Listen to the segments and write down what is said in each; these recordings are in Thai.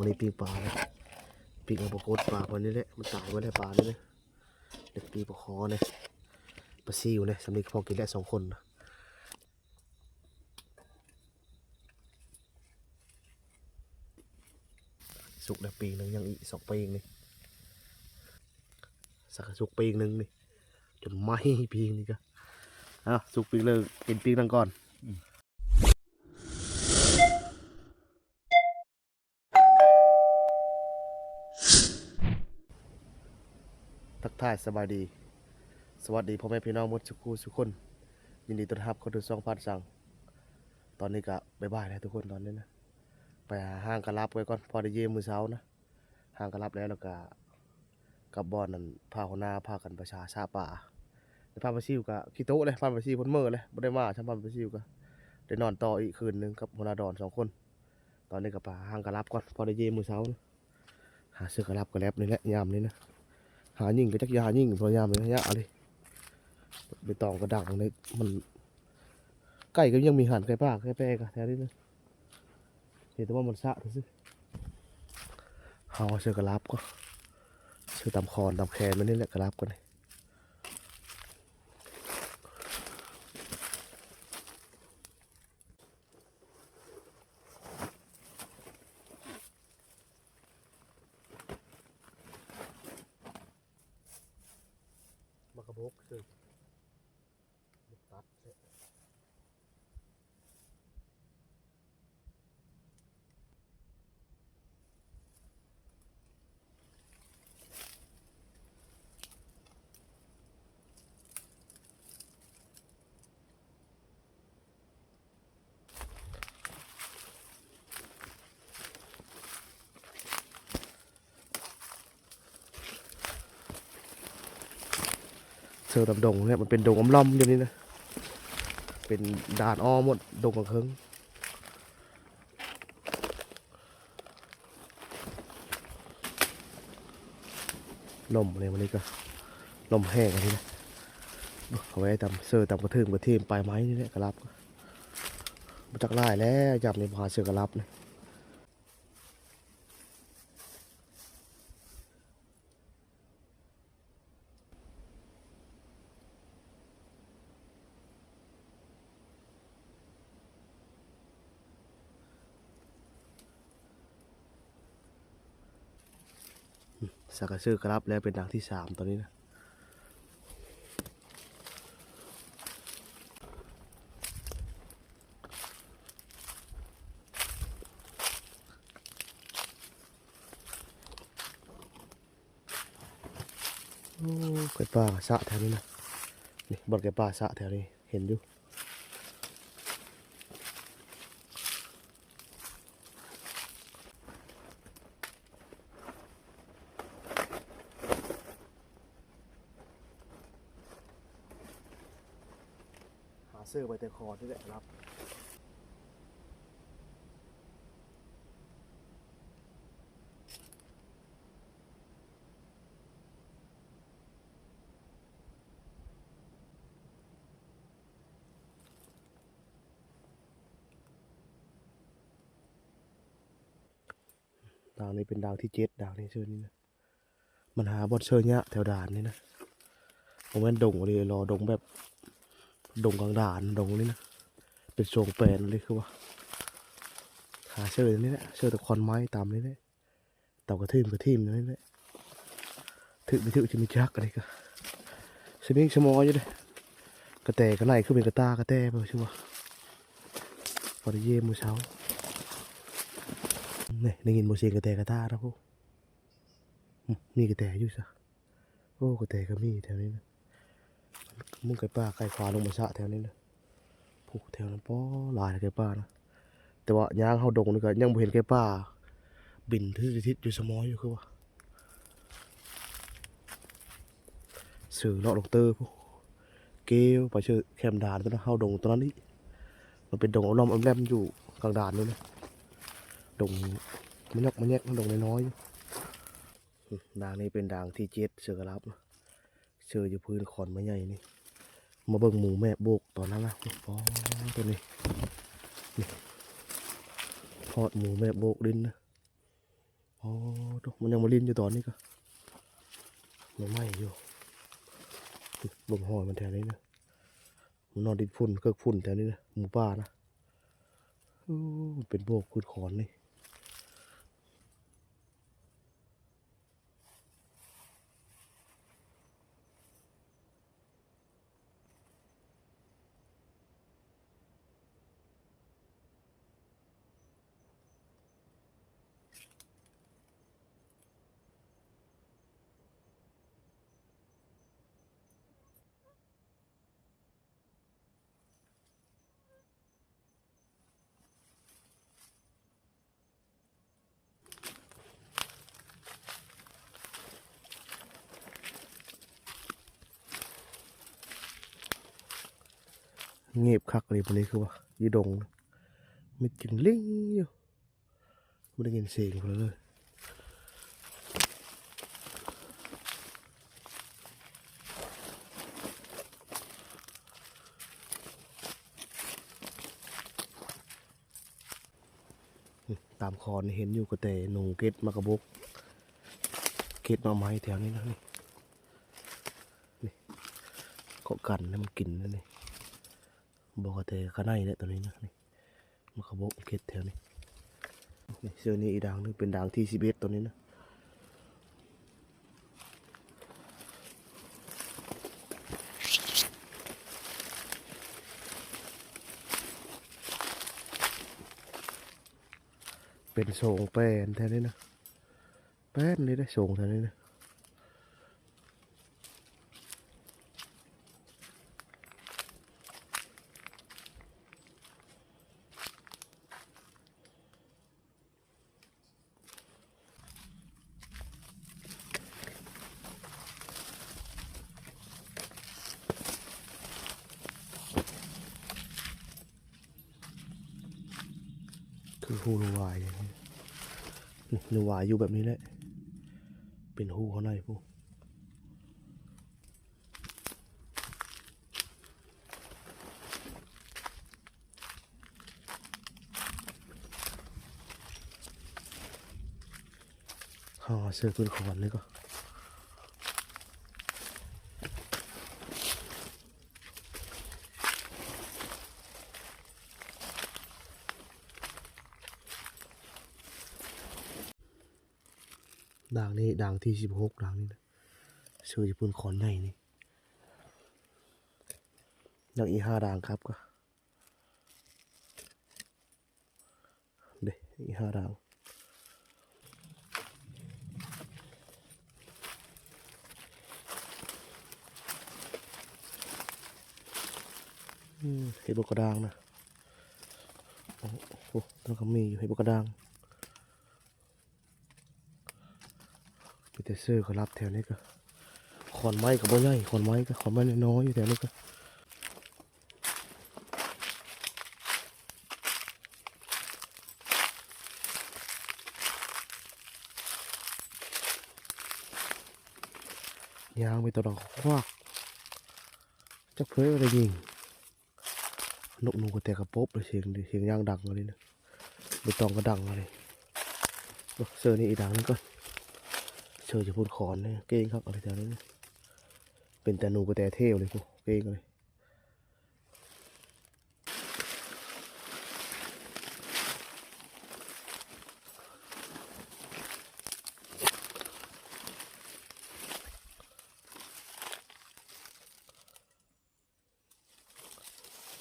อันนี้ปีกปลานะปีกเอาปลากดปลาคนนี้แหละมันตายมาได้ปลานี่เลยเด็กปีกปลาคอเนี่ยปลาซิวเนี่ยสำลีพอกินได้สองคนนะสุกได้ปีกหนึ่งยังอีกสองปีกนี่สักสุกปีกหนึ่งนี่จนไหม้ปีกนี่ก็อะสุกปีกเลยกินปีกนั่งก่อน ทักทายสบายดี สวัสดีพ่อแม่พี่น้องมดสุกูสุกคน ยินดีต้อนรับเข้าสู่ช่องพัดสัง ตอนนี้ก็บายบายแล้วทุกคนตอนนี้นะ ไปหาห้างกระลับไว้ก่อน พอได้เยี่ยมมือเช้านะ ห้างกระลับแล้วแล้วก็กับบอนนั่นพาหัวหน้าพากันประชาชาป่าปพาไปซิวก็ขี้โต๊ะเลยพาไปซิวพ้นเมื่อเลยไม่ได้มาช่างพาไปซิวก็ได้นอนต่ออีกคืนนึงกับหัวหน้าดอนสองคน ตอนนี้ก็ไปหาห้างกระลับก่อนพอได้เยี่ยมมือเช้านะหาเสื้อกระลับกระแลบนี่แหละยามนี้นะ หายิ่งก็จักยายิ่งพยายามเลยยะอะไรไปตองกระดังในมันไก่ก็ยังมีหันไก่ป่าไก่แปรกะแถวนี้นะเห็นแต่ว่ามันสะดูสิเฮาเชือกระลับก็เชือตำคอนตำแคนมันนี่แหละกระลับกันเลย มากระบอกเชือกตัดเสร็จ เสือดำดงเนี่ยมันเป็นดงอมล่อมอย่างนี้นะ เป็นด่านอ้อมหมดดงกังเคิงลมอะไรวันนี้ก็ลมแห้งอันนี้นะเอาไว้ตำเสือตำกระเทึงกระเทียมปลายไม้นี่แหละกระลับมาจากไล่แล้วจับในพาเสือกระลับเนะ สักกระสือกรับแล้วเป็นด่างที่สามตอนนี้นะโอ้ไก่ป่าสะแถวนี้นะนี่บอดไก่ป่าสะแถวนี้เห็นอยู่หาเสื้ อไปแต่คอที่แหละรับดาวนี้เป็นดาวที่เจ็ดดาวนี้เชื่อนี่นะ มันหาบอดเชื่อเนี้ยแถวด่านนี่นะผมว่าดงเลยรอดงแบบ ดงกลางด่านดงนี่นะ เป็นทรงแปลนเลยคือว่า หาเชือกนี่แหละเชือกตะคอนไม้ตามนี่แหละเต่ากระทิมกระทิมนี่แหละถึกไม่ถึกจะมีจักอะไรก็สมิงสมออยู่เลยกระแตกระไหนคือเป็นกระตากระแตไปชัวาพอได้เยี่ยมมือเช้านี่ได้ยินโมเสียงกระแตกระตาแล้วพวกมมีกระแตอยู่ซะโอ้กระแตก็มีแถวนี้นะ มึงไก่ป้าไก่ควาลงมาสะแถวนี้นะผูกแถวนั้นป้อลายแก่ป้านะแต่ว่าย่างเขาดงนี่ก็ยังบ่เห็นแก่ป้า บินทื่อทิศอยู่สมอยอยู่คือว่าสื่อเลาะลงเตอร์พวกเกลไปเชื่อแคมด่านตัวนั้นเข้าดงตัวนั้นนี่มันเป็นดงอลอมอมแลมอยู่กลางด่านนี่นะดงมันยกมันแยกมันดงน้อยๆอยู่ด่างนี้เป็นด่างที่เจ็ดเสือกรับนะ เสืออยู่พื้นขอนไม้ใหญ่นี่ มาเบิ่งหมูแม่โบกตอนนั้นนะพอตัวนี้นี่ทอดหมูแม่โบกดินนะโอ้ตมันยังมาลิ้นอยู่ตอนนี้ก็ไม่ไหมอยู่ลมหอยมันแถวนี้นะมันนอนดินฝุ่นเกิกฝุ่นแถวนี้นะหมูป่านะเป็นโบกขึ้นขอนนี่ เงียบคักเลยวันนี้คือว่ายีดงนะมีจิงลิงอยู่ไม่ได้ยินเสียงเลยเลยตามคอนเห็นอยู่ก็แต่หนูเก็ดมากระบกเก็ดมาไม้แถวนี้นะนี่นี่เกาะกันแล้วมันกินนั่นนี่ บอกแต่ข้างในเนี่ยตัวนี้นะนี่มันขบกเก็ดแถวนี้นี่เสื้อนี้อีด่างนึงเป็นด่างที่สิบเอ็ดตัวนี้นะเป็นโสงแปนแถวนี้นะแปนนี่ได้โสงแถวนี้นะ คือหูนวายอย่างนี้นี่นวายอยู่แบบนี้แหละ เป็นหูเขาในพวกห่อเสื้อขึ้นขอนเลยก็ ด่างนี้ด่างที่สิบหกด่างนี้นะเสื้อญี่ปุ่นขอนในนี่ด่างอีห้าด่างครับก็เด็อีห้าด่างเห็ดบกกระดางนะโอ้โหต้องก็มีอยู่เห็ดบกกระดาง แต่ซื้อเขารับแถวนี้ก็ขอนไม้กับบ่ใหญ่ขอนไม้ก็ขอนไม้น้อยอยู่แถวนี้ก็ยางไปตัวดังควักจักเพื่ออะไรยิงนกหนูก็แต่กระปบเลยเสียงเสียงยางดังอะไรนะใบตองก็ดังอะไรเสื้อนี่อีดังนึงก่อน เชื่อจะพูดขอนเนี่ยเก่งครับอะไรแถวนี้เป็นแต่นูกับแตเทวเลยกูเก่งเลย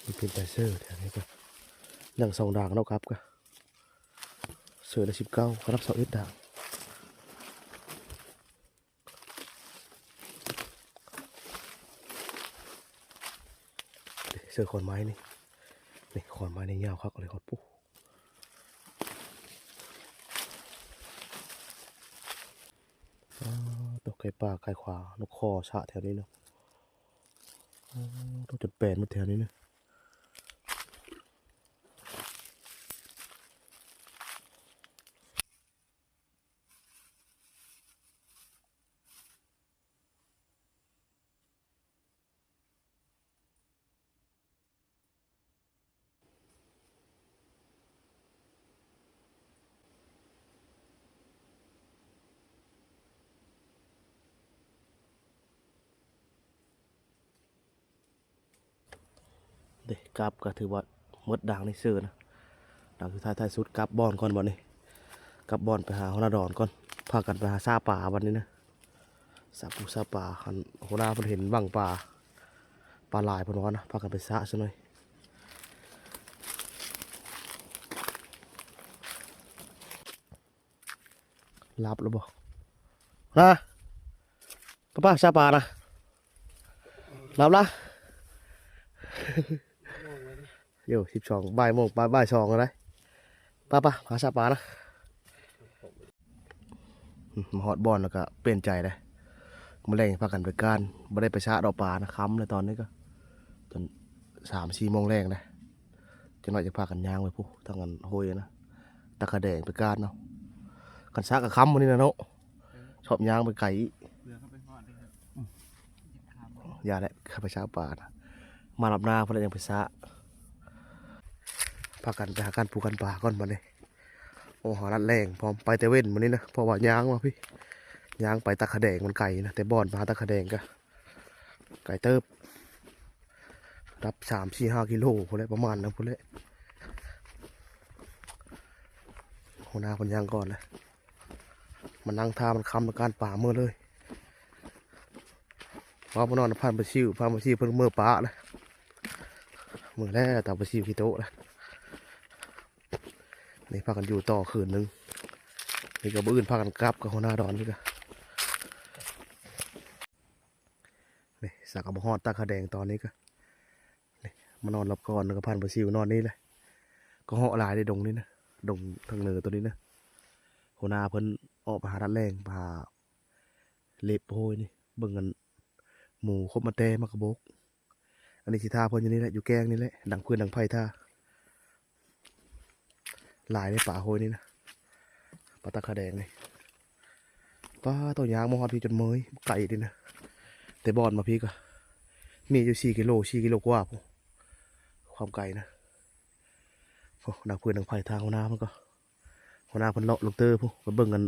มันเป็นแตเสื้อแถวนี้ก็หนังสองด่างแล้วครับก็เสือละสิบเก้าครับสองเอ็ดด่าง อขอนไม้นี่นี่ขอนไม้ในยาวครับอะไรขอนปุ๊อ้าวตกไก่ป่าไก่ขวานกคอชะแถวนี้เนาะต้องจะแปลนมาแถวนี้เนาะ เด็กกลับก็ถือว่าหมดดังในเสือนะดังคือท้ายท้ายสุดกลับบอลก่อนบ่นี่กลับบอลไปหาหัวหน้าดอนก่อนพากันไปหาซาป่าวันนี้นะซาปูซาป่าหันหัวหน้าเพิ่นเห็นบังป่าปลาหลายเพิ่นว่านะพากันไปซะซะหน่อยรับแล้วบ่นะป้าป้าซาป่านะรับละ โย่สิบสองบ่ายโมงบ่ายบ่ายสองอะไรป้าป้าหาซาปลานะมาฮอดบอลแล้วก็เปลี่ยนใจเลยมาแรงพากันไปการไม่ได้ไปชะดอกปลานะค้ำเลยตอนนี้ก็จนสามสี่โมงแรงเลยจังหน่อยจะพากันย่างไปผู้ทางกันโฮยนะตะกะแดงไปการเนาะกันชะกับค้ำวันนี้นะเนาะชอบย่างไปไก่อเข้าไปหอย่าแหละข้าไปชะปลานะมาลับหน้าเพื่อนยังไปชะ พากันไปหาการปูกันปลาก่อนมาเลยโอ้หารัดแรงพร้อมไปแต่เว้นมันนี้นะเพราะว่าย้างมาพี่ย้างไปตะขะแดงมันไก่นะแต่บอนมาตะขะแดงก็ไก่เติบรับสามสี่ห้ากิโลพอแล้วประมาณนั้นพอแล้วหัวหน้าคนยางก่อนเลยมันนั่งท่ามันคำในการป่าเมื่อเลยพอพนอนผ่านไปชิวผ่านไปชิวเพิ่นเมื่อป่าเลยเมื่อแรกแต่ไปชิวขี้โต๊ะเลย นี่พากันอยู่ต่อคืนนึงนี่ก็บื้อื่นพากันกลับกับหัวหน้าดอนนี่ก็นี่สักกับฮอดตาขาแดงตอนนี้ก็นี่มานอนรับก่อนแล้วก็พันประซิวนอนนี่เลยก็เหาะหลายในดงนี่นะดงทางเหนือตัวนี้นะหัวหน้าเพิ่นออกไปหาดัดแรงพาเล็บโหยนี่เบิ่งกันหมูคบมาเตมากระบกอันนี้สิท่าเพิ่นอยู่นี่แหละอยู่แกงนี่แหละดังพื้นดังไผ่ท่า ลายในป่าโฮยนี่นะปลาตะขาแดงนี่ปลาตัวยางมอดพี่จนเมยไก่ดินะแต่บอดมาพี่ก็ มีอยู่สี่กิโลสี่กิโลกว่าพวกความไกลนะโอ้ดักพื้นดังไผ่ทางหัวหน้ามันก็หัวหน้าพันเลาะลงเตอร์พวกมาเบิ่งกัน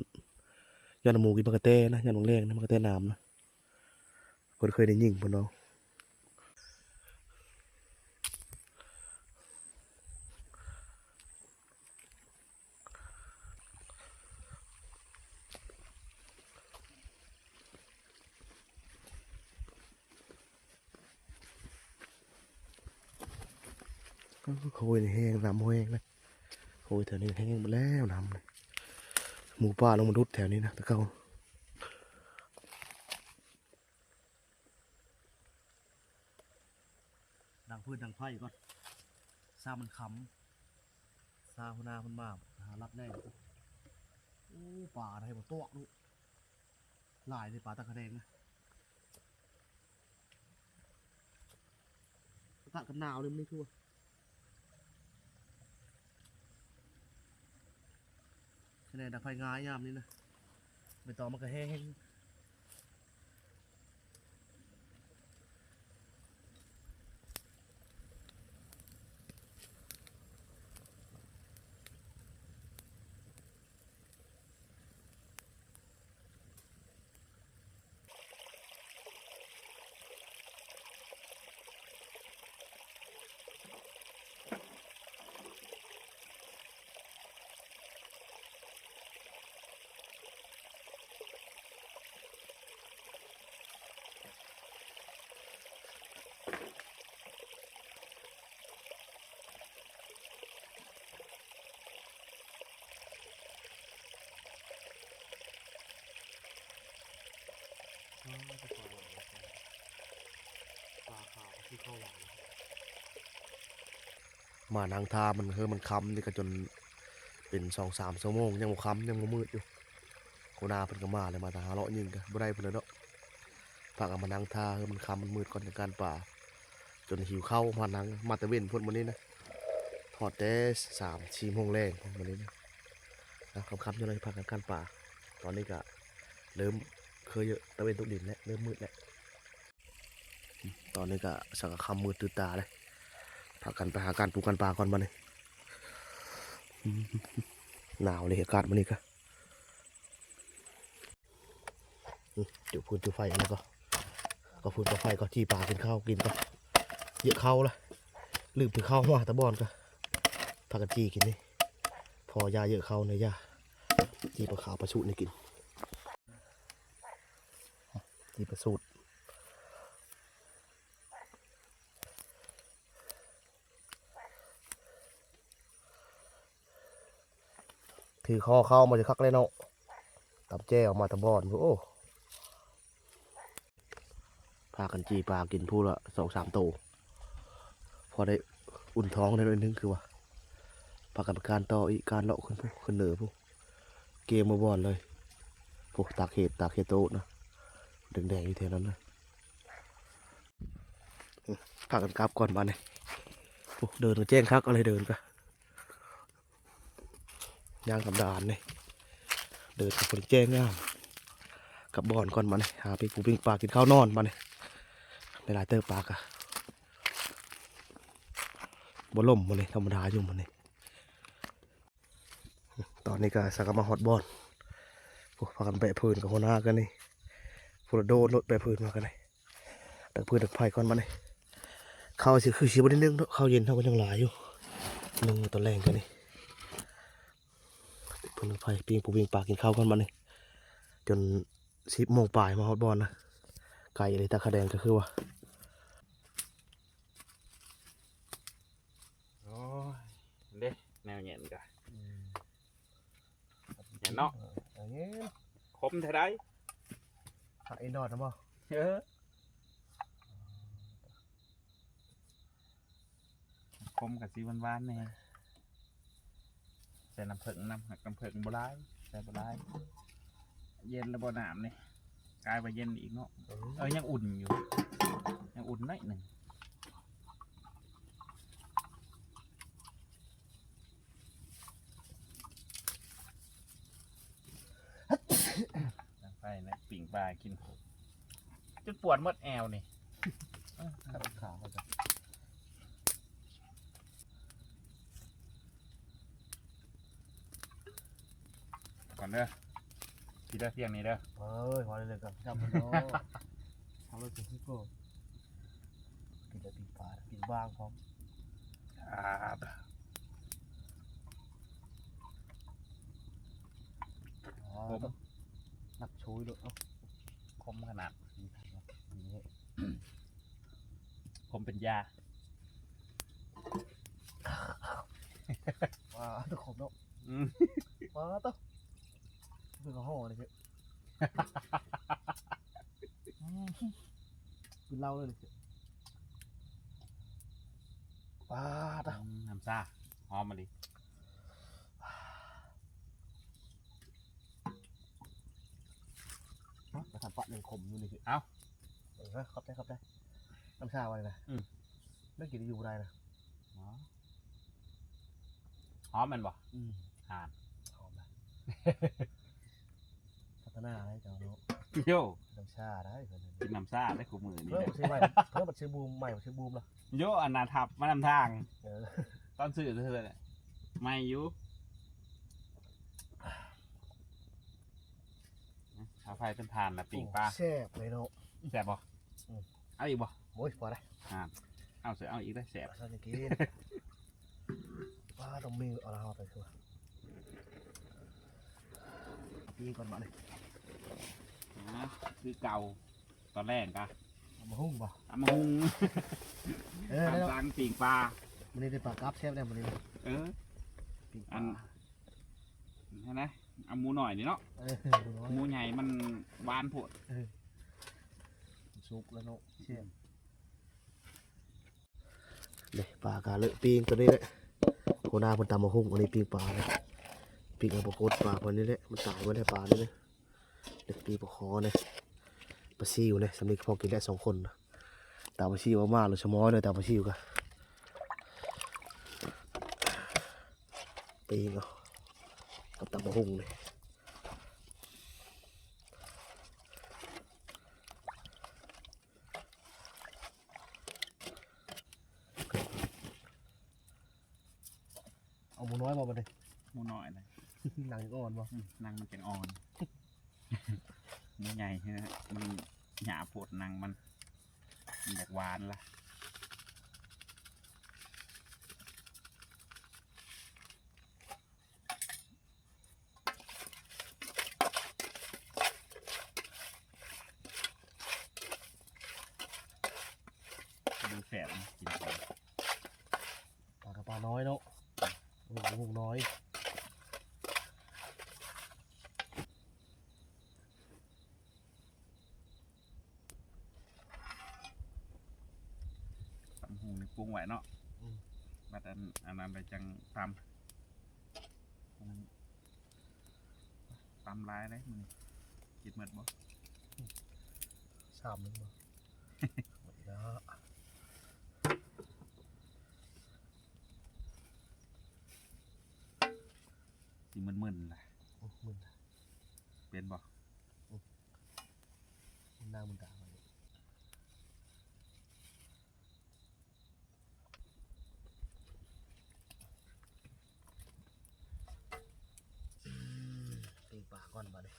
ยอนหมูกินมะกะเต้นะยอนหมูแรงนะมะกะเต้น้ำนะเพิ่นเคยได้ยิงพิ่นเนาะ โคยแห้งน้ำแห้งนะโคยแถวนี้แห้งหมดแล้วน้ำเลยหมูป่าลงมาดุดแถวนี้นะตะเกาดังพืชดังไผ่ก่อนซามันคำซาหัวหนามันมาหารับแน่โอ้ป่าอะไรบ่ตัวลูกหลายเลยป่าตะกะแดงนะอากาศกันหนาวเลยไม่ทั่ว คะแนนดักไฟงายยามนี้นะใบตองมันก็แห้ง มานางทามันเฮ้มันค้ำนี่ก็จนเป็นสองสามชั่วโมงยังบ่ค้ำยังบ่มืดอยู่โคนาเพิ่นก็มาเลยมาทหาเลาะยิงกันบ่ได้เพิ่นเลยเนาะฝากเอามานางทาเฮ้มันค้ำมันมืดก่อนจากการป่า จนหิวข้าวมานังมาแต่เว้นพุ่นวันนี้นะทอดแต่สามสี่โมงแรงวันนี้นะนะคำคำๆยังไงพากันการป่า ตอนนี้ก็เริ่มเคยเยอะตะเวนตกดินแล้วเริ่มมืดแล้วตอนนี้ก็สักคำมืดตื่นตาเลย พากันไปหาการปลูกกันป่าก่อนมาเลยหนาวเลยอากาศวันนี้ก็อืมเดี๋ยวพูนจุดไฟแล้วก็ก็พูนจุดไฟก็ที่ป่ากินข้าวกินก็เยอะเข้าละลืมถือข้าวมาตะบอนก็พากันจีกินนี่พอยาเยอะเข้าเนยยาจีปลาขาวปลาสูตรนี่กินจีปลาสูตร ถือข้อเข้ามาจะคักเลยเนาะตับแจ้ออกมาตะบอนโอ้พากันจีปลากินพูละสองสามตัวพอได้อุ่นท้องได้หน่อยนึงคือว่าพากันการต่ออีกการเลาะขึ้นผู้ขึ้นเหนือผู้เกมมาบอลเลยพวกตากเหตุตากเหตุโตนะแดงๆอยู่แถวนั้นนะพากันกลับก่อนมาเนี่ยโอ้เดินแจ้งคักอะไรเดินกะ ยางกับดานเนี่ยเดินกับคนแจ้งงามกับบอนก่อนมาเนี่ยหาไปปูปิ้งปลากินข้าวนอนมาเนี่ยในหลายเตอร์ปลากะบล่มมาเลยธรรมดาอยู่มันนี่ตอนนี้ก็สักมาฮอตบอลพวกพากันแบะพื้นกับหัวหน้ากันนี่พวกเราโดนรถแบะพื้นมากันนี่ตักพื้นตักไผ่ก่อนมานี่ข้าวสิคือชิบนิดนึงเข้าวเย็นเท่ากันยังหลายอยู่นึ่งตอนแรงกันนี่ พื้นตักไผ่ปิ้งปูปิ้งปลากินข้าวกันมานี่จนสิบโมงปลายมาฮอตบอลนะไก่เลยตาขาแดงก็คือว่าโอ้ยเด้แนวเย็นกะเห็นเนาะอย่างเงี้ยคมเท่าไรหักไอ้นอดนะบ่เออคมกับสีหวานๆเนี่ยใส่น้ำผึ้งน้ำหักน้ำผึ้งโบราณใส่โบราณเย็นแล้วบ่หนามนี่กลายว่าเย็นอีกเนาะเออยังอุ่นอยู่ ยังอุ่นหน่อยหนึ่งไฟนะปิ่งปลากินจนปวดหมดแอวนี่ขับขาว ก็จะก่อนเด้อทีเด้อเที่ยงนี้เด้อเอ้ยพอเลยเลยกับจำมันเนาะทำรถถึงที่โก้กินแล้วปีกปลาปีกบางพร้อมอ่าอ๋อผมต้องนักช่วยด้วยเอ้าคมขนาดดีทันวะดีเฮ้ยผมเป็นยาว้าตะขบเนาะอืมว้าตะ เพิ่งเอาห่อเลยเพื่อนอืมกินเหล้าเลยเพื่อนว้าตะน้ำซ่าหอมมาดิเนาะกระทำปะเลยขมอยู่นี่คือเอ้าเออครับได้ครับได้น้ำชาไว้นะอืม ไม่กินอยู่ได้นะอ๋อหอมแมันบ่อืมอ่านหอมนะ พัฒนาได้เจ้าเนาะโย่น้ำชาได้เพื่อนกินน้ำซ่าได้ขูมือนี่เพิ่มเด้อชื่อใหม่เพิ่มชื่อบูมใหม่ชื่อบูมละโย่อันนาทับมานำทาง เออตอนซื้อเธอเลยไม่อยุชาวไฟเป็นทานละปิ่งปลาแซ่บเลยเนาะ แสบบ่อืม เอาอีกบ่โอ้ยพอได้เอาเสือเอาอีกได้แสบเราจะกินป้าต้องมีเอาละเอาไปคือปีก่อนมาเลย นะคือเก่าตอนแรกกะเอามาหุ้งป่ะเอามาหุงเออได้แล้วทำตังปิ่งปลามันนี่ได้ปลากราฟแซ่บได้มันนี่เออ ปีกปอัลานใช่ไหมเอาหมูหน่อยนี่เนาะเออดูน้อยหมูใหญ่มันหวานโผดซุกแล้วเนาะแซ่บเด็ปลากาเลอะปีงตัวนี้แหละโคนาเพิ่นตามมาหุ้งอันนี้ปีงปลาเลยปีงเอาปลาโคตรปลาคนนี้แหละมันตายไม่ได้ปลานี่เลยเด็กปีปลาคอเนี่ยปลาซิวเนี่ยสำนึกพอกินได้สองคนนะตาปลาซิวเอามาหรือชะม้อยเลยตาปลาซิวกันปีงเอากับตามมาหุ้งเลยเอาหมูน้อยมาบันเลยหมูหน่อยนะหนังอ่อนบ่อืมนางมันจังอ่อน มันใหญ่ใช่ไหมมันหยาปวดนังมันมันอยากหวานละ น้อยเนาะโอ้โหหุงน้อย ตำหูนี่ปรุงไว้เนาะบัดอันอันนั้นไป จังตำอันนั้นตำลายเลยมึงกินหมดบ่ชามนึงบ่หมดแล้วสิมึนๆล่ะโอ้มึนเป็นบ่มึนหน้ามึนตาไปปีกปลาก่อนมาเลย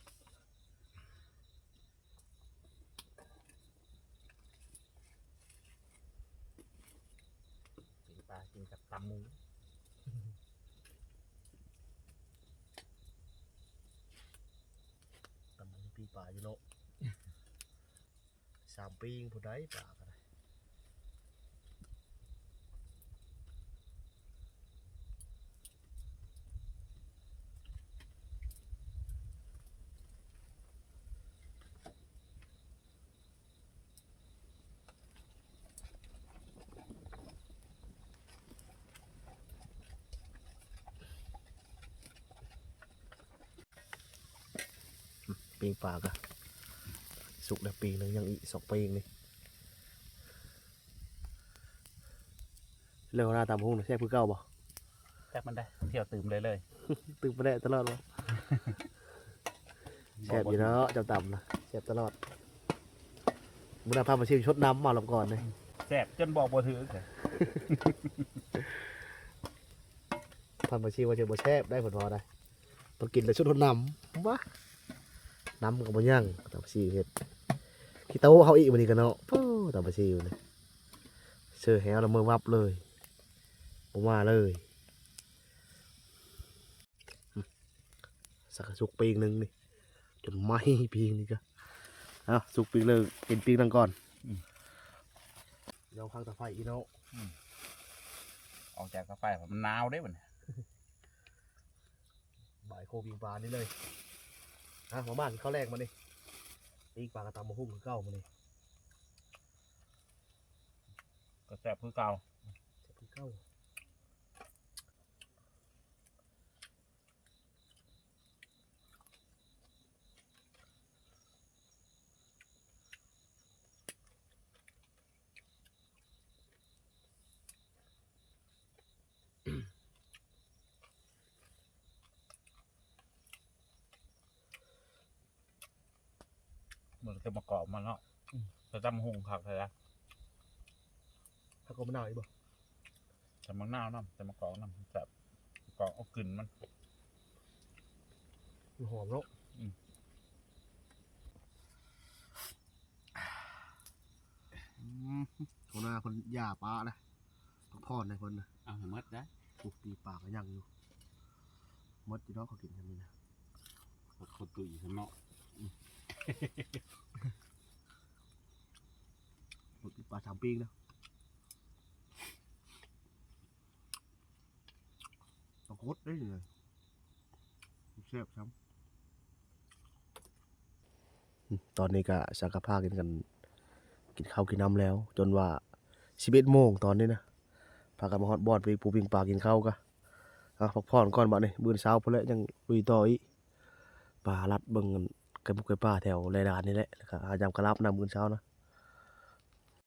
กินปลากินกับตำ หมู ตำมันปีกปลาอยู่เนาะสามปีงผู้ใดปลาก็ได้ปีง ปลาก็สุกแล้วปีงหนึงยังอีกสองปีงนี่เรื่องของหน้าตามหุ้งแซ่บคือเก่าบ่แทบมันได้เที่ยวตื่มเลยเลยตึงไปได้ตลอดวะแซ่บอยู่เนาะจำต่ำนะแซ่บตลอดมุนาพามาชิมชดน้ำมาลงก่อนเลยแซ่บจนบอกบ่ถือเลยพามาชิมว่าจะบ่แซ่บได้ผลพอได้ต้องกินแต่ชุดทดน้ำวะ น้ำกับบ่ย่างตามมาชิมเห็ดขี้เต้าเขาอีกวันนี้กันเนาะปู้ตามมาชิมเลยเชื่อแหวแล้วมือวับเลยผมมาเลยอืมสักสุกปีกหนึ่งนี่จนไหมปีกนี่ก็เอาสุกปีกเลยกินปีกนั่งก่อนเดี๋ยวข้างตะไฟอีเนาะออกจากกาแฟมันหนาวได้บ่เนี่ยบ่ายโคปิงปลานี่เลย อะหมาบ้านเข้าแรกมาดิปีกปลากระตำมาหุ้มคือเก้ามาดิก็แซ่บคือเก่าเจ็บคือเก้า เหมือนจะมากรอบมันเนาะจะจำหุงคักเลยนะถ้าก็มะนาวอีกบ่จะมังนาวน้ำจะมากรอบน้ำแซ่บกรอบเอากลิ่นมัน มันหอมเนาะอืมคนหน้าคนหย่าปลานะพักผ่อนในคนนะเอาให้หมดได้ปลูกปีกปลาก็ยังอยู่มดอยู่เนาะเขากินกันนี่นะ คนตุยข้างนอก ปลูกปีกปลาสามปีกนะต้องโคตรได้เลยแซ่บซ้ำตอนนี้ก็สังกะพากินกัน กินข้าวกินน้ำแล้ว จนว่าสิบเอ็ดโมงตอนนี้นะพากันมาฮอตบอดไปปูปิงปลากินข้าวกะอะพักผ่อนก่อนบัดนี้มื้อเช้าพุ่นแหละยังลุยต่ออีกปลาลัดเบิ่งกัน ไก่บุกไก่ป่าแถวไรดานนี่แหละแล้วก็หายามกระลับนำมื้อเช้านะ